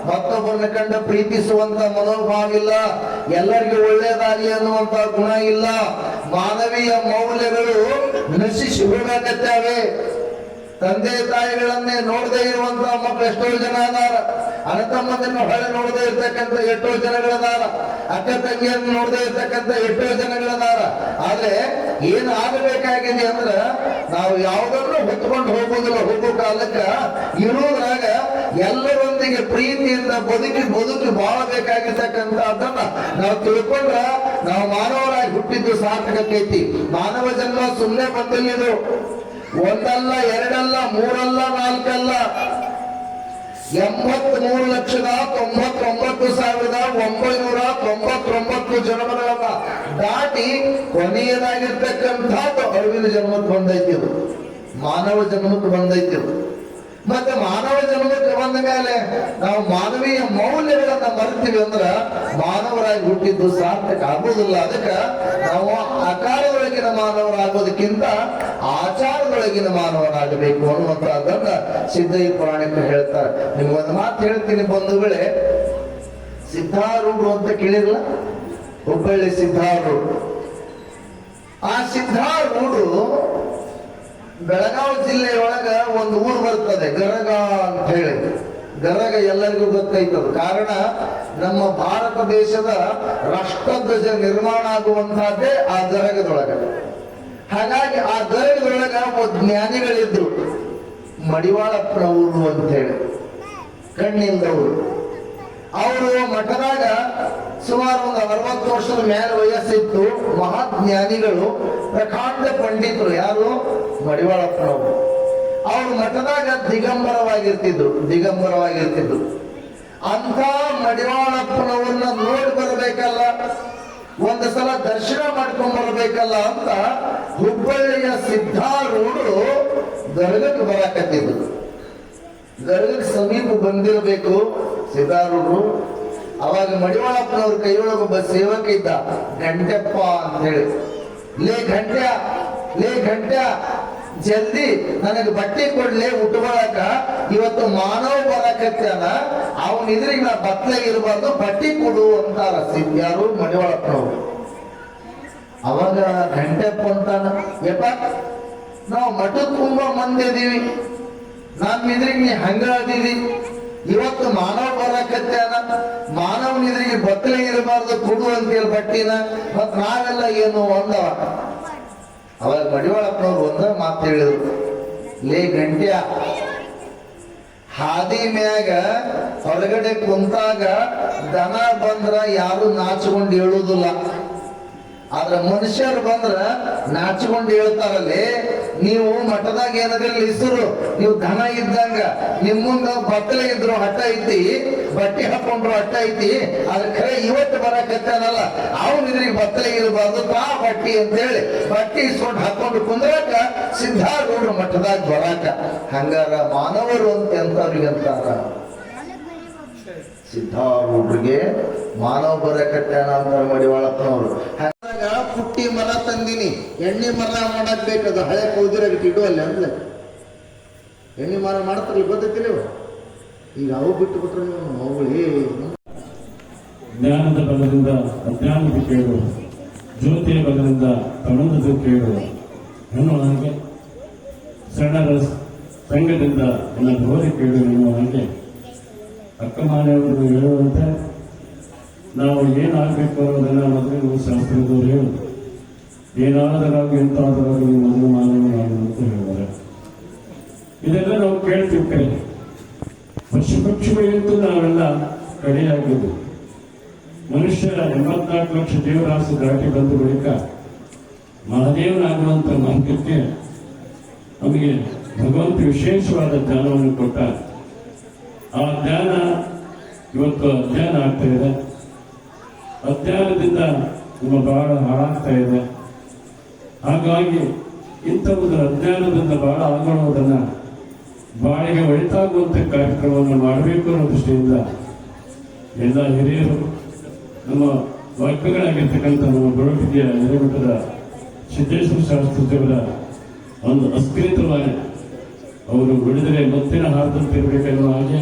ಮತ್ತೊಬ್ಬರನ್ನ ಕಂಡು ಪ್ರೀತಿಸುವಂತ ಮನೋಭಾವ ಇಲ್ಲ. ಎಲ್ಲರಿಗೂ ಒಳ್ಳೇದಾಗಲಿ ಅನ್ನುವಂತ ಗುಣ ಇಲ್ಲ. ಮಾನವೀಯ ಮೌಲ್ಯಗಳು ನಶಿಸಿ ಹೋಗಕತ್ಯಾವೆ ತಂದೆ ತಾಯಿಗಳನ್ನೇ ನೋಡದೆ ಇರುವಂತ ಮಕ್ಕಳು ಎಷ್ಟೋ ಜನ ಅದಾರ ಅಣ್ಣ ತಮ್ಮದನ್ನು ಹೊಳೆ ನೋಡದೆ ಇರ್ತಕ್ಕಂಥ ಎಷ್ಟೋ ಜನಗಳದಾರ ಅಕ್ಕ ತಂಗಿಯನ್ನು ನೋಡದೆ ಇರ್ತಕ್ಕಂಥ ಎಷ್ಟೋ ಜನಗಳದಾರ ಆದ್ರೆ ಏನು ಆಗಬೇಕಾಗಿದೆ ಅಂದ್ರ ನಾವು ಯಾವುದನ್ನು ಹೊತ್ಕೊಂಡು ಹೋಗುದಿಲ್ಲ ಹೋಗೋ ಕಾಲಕ್ಕ. ಇರುವುದ್ರಾಗ ಎಲ್ಲರೊಂದಿಗೆ ಪ್ರೀತಿಯಿಂದ ಬದುಕಿ ಬದುಕಿ ಬಾಳಬೇಕಾಗಿರ್ತಕ್ಕಂಥ ಅದನ್ನ ನಾವು ತಿಳ್ಕೊಂಡ್ರ ನಾವು ಮಾನವರಾಗಿ ಹುಟ್ಟಿದ್ದು ಸಾರ್ಥಕೈತಿ ಮಾನವ ಜನ್ಮ ಸುಮ್ಮನೆ ಬಂದಿಲ್ಲಿದು ಒಂದಲ್ಲ, ಎರಡಲ್ಲ, ಮೂರಲ್ಲ, ನಾಲ್ಕಲ್ಲ. ಎಂಬತ್ ಮೂರು ಲಕ್ಷದ ತೊಂಬತ್ತೊಂಬತ್ತು ಸಾವಿರದ ಒಂಬೈನೂರ ತೊಂಬತ್ತೊಂಬತ್ತು ಜನ್ಮಗಳನ್ನ ದಾಟಿ ಕೊನೆಯದಾಗಿರ್ತಕ್ಕಂಥದ್ದು ಅರಿವಿನ ಜನ್ಮಕ್ಕೆ ಬಂದೈತಿ ಮಾನವ ಜನ್ಮಕ್ಕೆ ಬಂದೈತಿ ಮತ್ತೆ ಮಾನವ ಜನ್ಮಕ್ಕೆ ಬಂದ ಮೇಲೆ ನಾವು ಮಾನವೀಯ ಮೌಲ್ಯಗಳನ್ನ ಮರಿತೀವಿ ಅಂದ್ರ ಮಾನವರಾಗಿ ಹುಟ್ಟಿದ್ದು ಸಾರ್ಥಕ ಆಗೋದಿಲ್ಲ ಅದಕ್ಕೆ ನಾವು ಆಕಾರದೊಳಗಿನ ಮಾನವರಾಗೋದಕ್ಕಿಂತ ಆಚಾರದೊಳಗಿನ ಮಾನವನಾಗಬೇಕು ಅನ್ನುವಂತಹದ್ದನ್ನ ಸಿದ್ಧಯ್ಯ ಪುರಾಣಿಕರು ಹೇಳ್ತಾರೆ. ನಿಮ್ಗೊಂದು ಮಾತು ಹೇಳ್ತೀನಿ ಬಂಧುಗಳೇ. ಸಿದ್ಧಾರೂಢರು ಅಂತ ಕೇಳಿರಲ್ಲ? ಹುಬ್ಬಳ್ಳಿ ಸಿದ್ಧಾರೂಢರು. ಆ ಸಿದ್ಧಾರೂಢರು ಬೆಳಗಾವಿ ಒಂದು ಊರು ಬರ್ತದೆ ಗರಗ ಅಂತ ಹೇಳಿ. ಗರಗ ಎಲ್ಲರಿಗೂ ಗೊತ್ತೈತದು ಕಾರಣ ನಮ್ಮ ಭಾರತ ದೇಶದ ರಾಷ್ಟ್ರಧ್ವಜ ನಿರ್ಮಾಣ ಆಗುವಂತಹದ್ದೇ ಆ ಗರಗದೊಳಗ. ಹಾಗಾಗಿ ಆ ಗರಗದೊಳಗ ಜ್ಞಾನಿಗಳಿದ್ರು. ಮಡಿವಾಳಪ್ಪನವರು ಅಂತ ಹೇಳಿ. ಕಣ್ಣಿಂದವರು ಅವರು ಮಠದಾಗ ಸುಮಾರು ಒಂದು ಅರವತ್ತು ವರ್ಷದ ಮೇಲೆ ವಯಸ್ಸಿತ್ತು. ಮಹಾಜ್ಞಾನಿಗಳು ಪ್ರಕಾಂಡ ಪಂಡಿತರು ಯಾರು? ಮಡಿವಾಳಪ್ಪನವರು ಅವರು ಮಠದಾಗ ದಿಗಂಬರವಾಗಿರ್ತಿದ್ರು ದಿಗಂಬರವಾಗಿರ್ತಿದ್ರು ಅಂತ ಮಡಿವಾಳಪ್ಪನವ್ರನ್ನ ನೋಡಿ ಬರಬೇಕಲ್ಲ, ಒಂದು ಸಲ ದರ್ಶನ ಮಾಡ್ಕೊಂಡ್ ಬರಬೇಕಲ್ಲ ಅಂತ ಹುಬ್ಬಳ್ಳಿಯ ಸಿದ್ಧಾರೂಢರು ಗರ್ಗಕ್ಕೆ ಬರಾಕತ್ತಿದ್ರು. ಗರ್ಗಕ್ಕೆ ಸಮೀಪ ಬಂದಿರಬೇಕು ಸಿದ್ಧಾರೂಢರು. ಅವಾಗ ಮಡಿವಾಳಪ್ಪನವ್ರ ಕೈಯೊಳಗ ಒಬ್ಬ ಸೇವಕ ಇದ್ದ, ಗಂಟೆಪ್ಪ ಅಂತ ಹೇಳಿ ಲೇ ಗಂಟ್ಯ ಲೇ ಗಂಟ್ಯ ಜಲ್ದಿ ನನಗೆ ಬಟ್ಟೆ ಕೊಡ್ಲೆ ಉಟ್ಕೊಳಕ ಇವತ್ತು ಮಾನವ ಬರಕತ್ತಾನ ಅವನ ಇದ್ರಿಗೆ ನಾ ಬತ್ಲೆ ಇರಬಾರ್ದು ಬಟ್ಟೆ ಕೊಡು ಅಂತಾರ ಯಾರು ಮಡಿವಾಳಪ್ಪನವ್ರು ಅವಾಗ ಗಂಟೆ ಅಂತಾನ, ಯಪ್ಪ, ನಾವು ಮಠ ತುಂಬಾ ಮಂದಿ ಇದೀವಿ. ನಮ್ಮ ಇದ್ರಿಗೆ ನೀ ಹಂಗ ಅದೀವಿ ಇವತ್ತು ಮಾನವ ಬರಕತ್ತಾನ ಮಾನವನ ಇದ್ರಿಗೆ ಬತ್ತಲೆ ಇರಬಾರ್ದು ಕೊಡು ಅಂತೇಳಿ ಬಟ್ಟಿನ. ಮತ್ ನಾವೆಲ್ಲ ಏನು ಒಂದವ? ಅವಾಗ ಬಡಿವಾಳಪ್ಪನವ್ರು ಒಂದ ಮಾತು ಹೇಳಿದ್ರು, ಲೇ ಗಂಟ್ಯ, ಹಾದಿ ಮ್ಯಾಗ ಹೊರಗಡೆ ಕುಂತಾಗ ದನ ಬಂದ್ರ ಯಾರು ನಾಚಿಕೊಂಡು ಹೇಳುದಿಲ್ಲ. ಆದ್ರೆ ಮನುಷ್ಯರು ಬಂದ್ರ ನಾಚಿಕೊಂಡು ಹೇಳ್ತಾರಲ್ಲಿ ನೀವು ಮಠದಾಗ ಏನದಿಲ್ಲ ಹೆಸರು ನೀವು ದನ ಇದ್ದಂಗ ನಿಮ್ ಮುಂದ ಬತ್ತಲೆ ಇದ್ರು ಹಟ್ಟ ಐತಿ, ಬಟ್ಟೆ ಹಾಕೊಂಡ್ರು ಹಟ್ಟ ಐತಿ ಅದ್ರ ಖರೆ ಇವತ್ತು ಬರಕತ್ತಾನಲ್ಲ ಅವನ್ ಇದ್ರಿಗೆ ಬತ್ತಲೆ ಇರಬಾರ್ದು, ಪಾ ಬಟ್ಟಿ ಅಂತೇಳಿ ಬಟ್ಟೆ ಇಸ್ಕೊಂಡು ಹಾಕೊಂಡು ಕುಂದ್ರಾಕ ಸಿದ್ಧಾರೂಢ ಮಠದಾಗ ಬರಾಕ. ಹಂಗಾರ ಮಾನವರು ಅಂತ ಎಂತವ್ರಿಗೆ ಅಂತಾರ ಸಿದ್ಧಾರೂಢರಿಗೆ ಮಾನವ ಬರಕಟ್ಟಾನ ಅಂತ ಮಡಿವಾಳಪ್ಪನವರು. ಪುಟ್ಟಿ ಮರ ತಂದಿನಿ. ಎಣ್ಣೆ ಮರ ಮಾಡಕ್ ಬೇಕದು ಹಳೆ ಕೌದಿರಾಗ ಇಡುವಲ್ಲ ಅಂದ್ರೆ. ಎಣ್ಣೆ ಮರ ಮಾಡ್ತಾರಲ್ಲ ಗೊತ್ತೈತಿಲ್ಲ ಇವು? ಈಗ ಅವು ಬಿಟ್ಟು ಬಿಟ್ರೆ ನೀವು ಅವುಗಳೇ ಜ್ಞಾನದ ಬಲದಿಂದ ಅಜ್ಞಾನದ ಕೇಳು. ಜ್ಯೋತಿಯ ಬಲದಿಂದ ತಮನದ ಕೇಳು. ಎನ್ನುವ ಹಾಗೆ ಸಣ್ಣರ ಸಂಘದಿಂದ ನನ್ನ ಧೋರಿ ಕೇಳು ಎನ್ನುವ ಹಂಗೆ ಅಕ್ಕಮಾನೆಯವರು ಹೇಳುವಂತೆ ನಾವು ಏನಾಗಬೇಕು ಅನ್ನೋದನ್ನ ಮೊದಲು ಶಾಸ್ತ್ರದವರು ಹೇಳುದು. ಏನಾದರಾಗಿ ಎಂತಾದರಾಗಿ ಮೊದಲು ಮಾಡೋಣ ಅಂತ ಹೇಳಿದ್ದಾರೆ ಇದೆಲ್ಲ ನಾವು ಕೇಳ್ತೀವಿ ಕೈ ಪಶು ಪಕ್ಷಿಗಳಿಂತೂ ನಾವೆಲ್ಲ ಕಡೆಯಾಗಿದ್ದು. ಮನುಷ್ಯರ ಎಂಬತ್ನಾಲ್ಕು ಲಕ್ಷ ದೇವರಾಸು ದಾಟಿ ಬಂದ ಬಳಿಕ ಮಹಾದೇವನಾಗುವಂತ ಮಾರ್ಗಕ್ಕೆ ನಮಗೆ ಭಗವಂತ ವಿಶೇಷವಾದ ಜ್ಞಾನವನ್ನು ಕೊಟ್ಟ. ಆ ಜ್ಞಾನ ಇವತ್ತು ಅಧ್ಯಯನ ಆಗ್ತಾ ಇದೆ. ಅಜ್ಞಾನದಿಂದ ನಿಮ್ಮ ಬಹಳ ಹಾಳಾಗ್ತಾ ಇದೆ. ಹಾಗಾಗಿ ಇಂಥವುದರ ಅಜ್ಞಾನದಿಂದ ಬಹಳ ಆಗೋಣೋದನ್ನ ಬಾಳಿಗೆ ಒಳಿತಾಗುವಂಥ ಕಾರ್ಯಕ್ರಮವನ್ನು ಮಾಡಬೇಕು ಅನ್ನೋ ದೃಷ್ಟಿಯಿಂದ ಎಲ್ಲ ಹಿರಿಯರು ನಮ್ಮ ವಾಕ್ಯಗಳಾಗಿರ್ತಕ್ಕಂಥ ನಮ್ಮ ಬರೋಟಿಗೆಯ ಹಿರೇಮಠದ ಸಿದ್ದೇಶ್ವರ ಶಾಸ್ತ್ರಿಯವರ ಒಂದು ಅಸ್ಕೃತವಾಗಿ ಅವರು ಉಳಿದರೆ ಮತ್ತಿನ ಹಾರದಂತಿರಬೇಕೆನ್ನುವ ಹಾಗೆ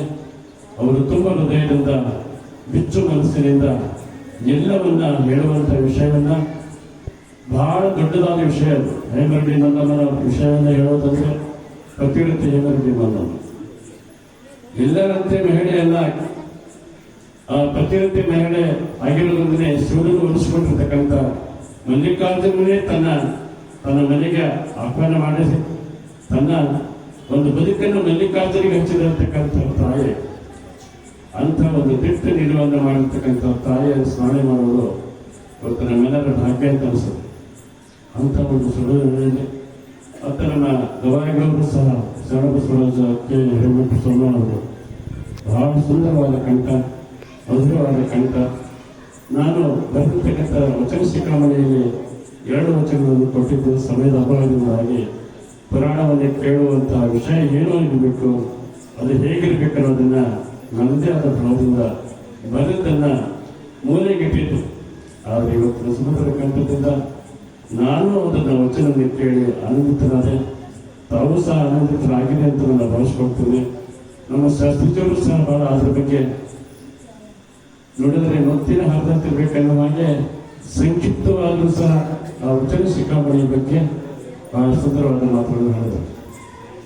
ಅವರು ತುಂಬ ಹೃದಯದಿಂದ, ಬಿಚ್ಚು ಮನಸ್ಸಿನಿಂದ ಎಲ್ಲವನ್ನ ಹೇಳುವಂಥ ವಿಷಯವನ್ನ ಬಹಳ ದೊಡ್ಡದಾದ ವಿಷಯ ಅದು. ಹೇಮರಡಿ ಮಲ್ಲಮ್ಮನ ವಿಷಯವನ್ನ ಹೇಳೋದಂದ್ರೆ ಪ್ರತಿವೃತ್ತಿ ಹೇಮರಡಿ ಮಲ್ಲಮ್ಮ ಎಲ್ಲರಂತೆ ಮಹಿಳೆ ಎಲ್ಲ ಆ ಪ್ರತಿವೃತ್ತಿ ಮಹಿಳೆ ಆಗಿರೋದ್ರಿಂದಲೇ ಶಿವನನ್ನು ಉಳಿಸ್ಕೊಂಡಿರ್ತಕ್ಕಂಥ ಮಲ್ಲಿಕಾರ್ಜುನೇ ತನ್ನ ತನ್ನ ಮನೆಗೆ ಆಹ್ವಾನ ಮಾಡಿಸಿ, ತನ್ನ ಒಂದು ಬದುಕನ್ನು ಮಲ್ಲಿಕಾರ್ಜುನಿಗೆ ಹಚ್ಚಿದಂತಕ್ಕಂಥ ತಾಯಿ. ಅಂಥ ಒಂದು ದಿಟ್ಟ ನಿಲುವನ್ನು ಮಾಡಿರ್ತಕ್ಕಂಥ ತಾಯಿಯ ಸ್ಮರಣೆ ಮಾಡುವುದು ಇವತ್ತು ನಮ್ಮೆಲ್ಲರ ಭಾಗ್ಯ ಅಂತ ಅನಿಸುತ್ತೆ. ಅಂಥ ಒಂದು ಸುಡುವಿನಲ್ಲಿ ಮತ್ತು ನಮ್ಮ ಗವಾಯಿಗಳವರು ಸಹ ಸ್ವರಾಜ ಕೆ ಹೆಣ್ಣು ಸೋಮಣ್ಣವರು ಬಹಳ ಸುಂದರವಾದ ಕಂಠ, ಮಧುರವಾದ ಕಂಠ. ನಾನು ಬರೆದಿರ್ತಕ್ಕಂಥ ವಚನ ಶಿಖಾಮಣಿಯಲ್ಲಿ ಎರಡು ವಚನಗಳನ್ನು ಕೊಟ್ಟಿದ್ದು ಸಮಯದ ಅಭಾವದಿಂದಾಗಿ ಪುರಾಣವನ್ನು ಕೇಳುವಂತಹ ವಿಷಯ ಏನೋ ಇರಬೇಕು, ಅದು ಹೇಗಿರಬೇಕು ಅನ್ನೋದನ್ನ ನನ್ನದೇ ಆದ ಭಾವದಿಂದ ಬರೆದನ್ನ ಮೂಲೆಗೆಟ್ಟಿತ್ತು ಆದರೆ ಇವತ್ತು ಸಮುದ್ರ ಕಂಠದಿಂದ ನಾನು ಅದನ್ನು ವಚನವನ್ನು ಕೇಳಿ ಆನಂದಿತನಾದೆ. ತಾವು ಸಹ ಆನಂದಿತರಾಗಿದೆ ಅಂತ ನಾನು ಭಾವಿಸ್ಕೊಳ್ತೇನೆ. ನಮ್ಮ ಶಾಸ್ತ್ರಿಜರು ಸಹ ಬಹಳ ಅದ್ರ ಬಗ್ಗೆ ನೋಡಿದರೆ ಮುತ್ತಿನ ಹರಿದಂತಿರ್ಬೇಕೆನ್ನುವ ಹಾಗೆ ಸಂಕ್ಷಿಪ್ತವಾದರೂ ಸಹ ಆ ವಚನ ಶಿಖಾಮಣಿಯ ಬಗ್ಗೆ ಬಹಳ ಸುಂದರವಾದ ಮಾತುಗಳನ್ನು ಹೇಳಿದರು.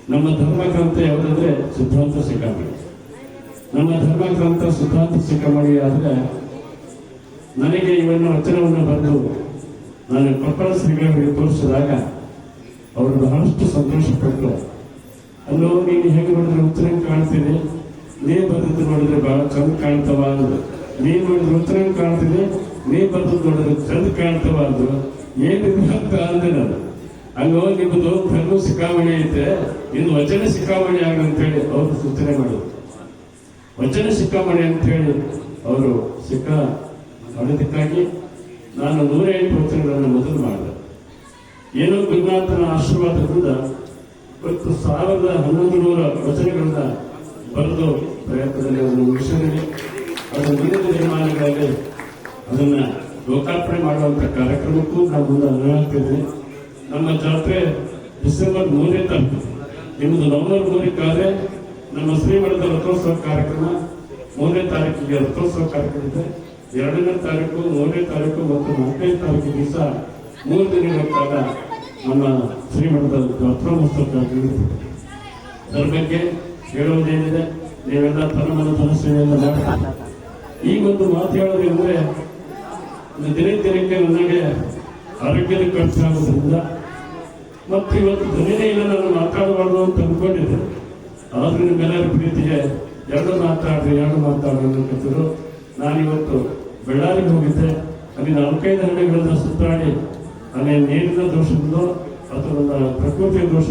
ನಮ್ಮ ಧರ್ಮ ಗ್ರಂಥ ಯಾವುದಂದ್ರೆ ಸಿದ್ಧಾಂತ ಶಿಖಾಮಣಿ. ನಮ್ಮ ಧರ್ಮಗ್ರಂಥ ಸಿದ್ಧಾಂತ ಶಿಖಾಮಣಿ ಆದರೆ ನನಗೆ ಇವನ್ನು ವಚನವನ್ನು ಬರೆದು ನಾನು ಕೊಪ್ಪಳ ಶ್ರೀಗಳಿಗೆ ತೋರಿಸಿದಾಗ ಅವರು ಬಹಳಷ್ಟು ಸಂತೋಷಪಟ್ಟರು ಅಲ್ಲೋ, ನೀನು ಹೇಗೆ ನೋಡಿದ್ರೆ ಉತ್ತರ ಕಾಣ್ತೀನಿ ನೀ ಬರೆದದ್ದು ನೋಡಿದ್ರೆ ಬಹಳ ಚಂದ ಕಾಣ್ತವ ಅಂದ್ರು. ನೀ ನೋಡಿದ್ರೆ ಉತ್ತರ ಕಾಣ್ತೀನಿ ನೀ ಬರೆದದ್ದು ನೋಡಿದ್ರೆ ಚಂದ ಕಾಣ್ತವ ಅಂದ್ರು. ಏನಿದೆ ಅಂತ ಅಂದೆ ನಾನು. ಹಂಗೋ ನಿಮ್ಮದು ಧರ್ಮ ಸಿಕ್ಕಾವಣಿ ಐತೆ. ಇನ್ನು ವಚನ ಸಿಕ್ಕಾವಣಿ ಆಗಲಿ ಅಂತೇಳಿ ಅವರು ಸೂಚನೆ ಮಾಡಿದ್ರು. ವಚನ ಸಿಕ್ಕಾಮಣಿ ಅಂತ ಹೇಳಿ ಅವರು ಸಿಕ್ಕ ಮಾಡೋದಕ್ಕಾಗಿ ನಾನು ನೂರ ಎಂಟು ವಚನಗಳನ್ನು ಮೊದಲು ಮಾಡಿದೆ. ಏನೋ ಗುರುನಾಥನ ಆಶೀರ್ವಾದದಿಂದ ಇವತ್ತು ಸಾವಿರದ ಹನ್ನೊಂದು ನೂರ ವಚನಗಳನ್ನ ಬರೆದು ಪ್ರಯತ್ನದಲ್ಲಿ ಅದನ್ನು ಮುಗಿಸಿದ್ದೀನಿ. ಅದು ಮುಂದಿನ ನಿರ್ಮಾಣಗಳಲ್ಲಿ ಅದನ್ನು ಲೋಕಾರ್ಪಣೆ ಮಾಡುವಂಥ ಕಾರ್ಯಕ್ರಮಕ್ಕೂ ನಾನು ಮುಂದೆ ಅನುಯಾಗ್ತಿದ್ದೀನಿ ನಮ್ಮ ಜಾತ್ರೆ ಡಿಸೆಂಬರ್ ಮೂರನೇ ತಾರೀಕು, ನಿಮ್ಮದು ನವೆಂಬರ್ ಮೂರಕ್ಕಾದ್ರೆ ನಮ್ಮ ಶ್ರೀಮಠದ ರಥೋತ್ಸವ ಕಾರ್ಯಕ್ರಮ ಮೂರನೇ ತಾರೀಕಿಗೆ ರಥೋತ್ಸವ ಕಾರ್ಯಕ್ರಮ ಇದೆ ಎರಡನೇ ತಾರೀಕು, ಮೂರನೇ ತಾರೀಕು ಮತ್ತು ನಾಲ್ಕನೇ ತಾರೀಕು ದಿವಸ ಮೂರು ದಿನಗಳ ಕಾಲ ನಮ್ಮ ಶ್ರೀಮಠದ ರಥೋತ್ಸವ ಕಾರ್ಯಕ್ರಮ. ಅದರ ಬಗ್ಗೆ ಹೇಳುವುದೇನಿದೆ, ನೀವೆಲ್ಲ ತನ್ನ ಸಮಸ್ಯೆಯನ್ನು ಮಾಡಿ ಈಗ ಒಂದು ಮಾತು ಹೇಳೋದೇನೆಂದರೆ ದಿನೇ ದಿನ ದಿನಕ್ಕೆ ನನಗೆ ಆರೋಗ್ಯದ ಖರ್ಚಾಗೋದ್ರಿಂದ ಮತ್ತು ಇವತ್ತು ಧ್ವನಿನೇ ಇಲ್ಲ ನಾನು ಮಾತಾಡಬಾರ್ದು ಅಂತ ಅಂದ್ಕೊಂಡಿದ್ದೆ ಆದ್ರೂ ನಿಮ್ಮೆಲ್ಲರ ಪ್ರೀತಿಗೆ ಎರಡು ಮಾತಾಡ್ರಿ ಎರಡು ಮಾತಾಡ್ರಿ ನಾನು ನಾನಿವತ್ತು ಬೆಳ್ಳಾರಿಗೆ ಹೋಗಿದ್ದೆ. ಅಲ್ಲಿ ನಾಲ್ಕೈದು ಹಳ್ಳಿಗಳನ್ನ ಸುತ್ತಾಡಿ, ಅಲ್ಲಿ ನೀರಿನ ದೋಷದಿಂದ ಅಥವಾ ಪ್ರಕೃತಿಯ ದೋಷ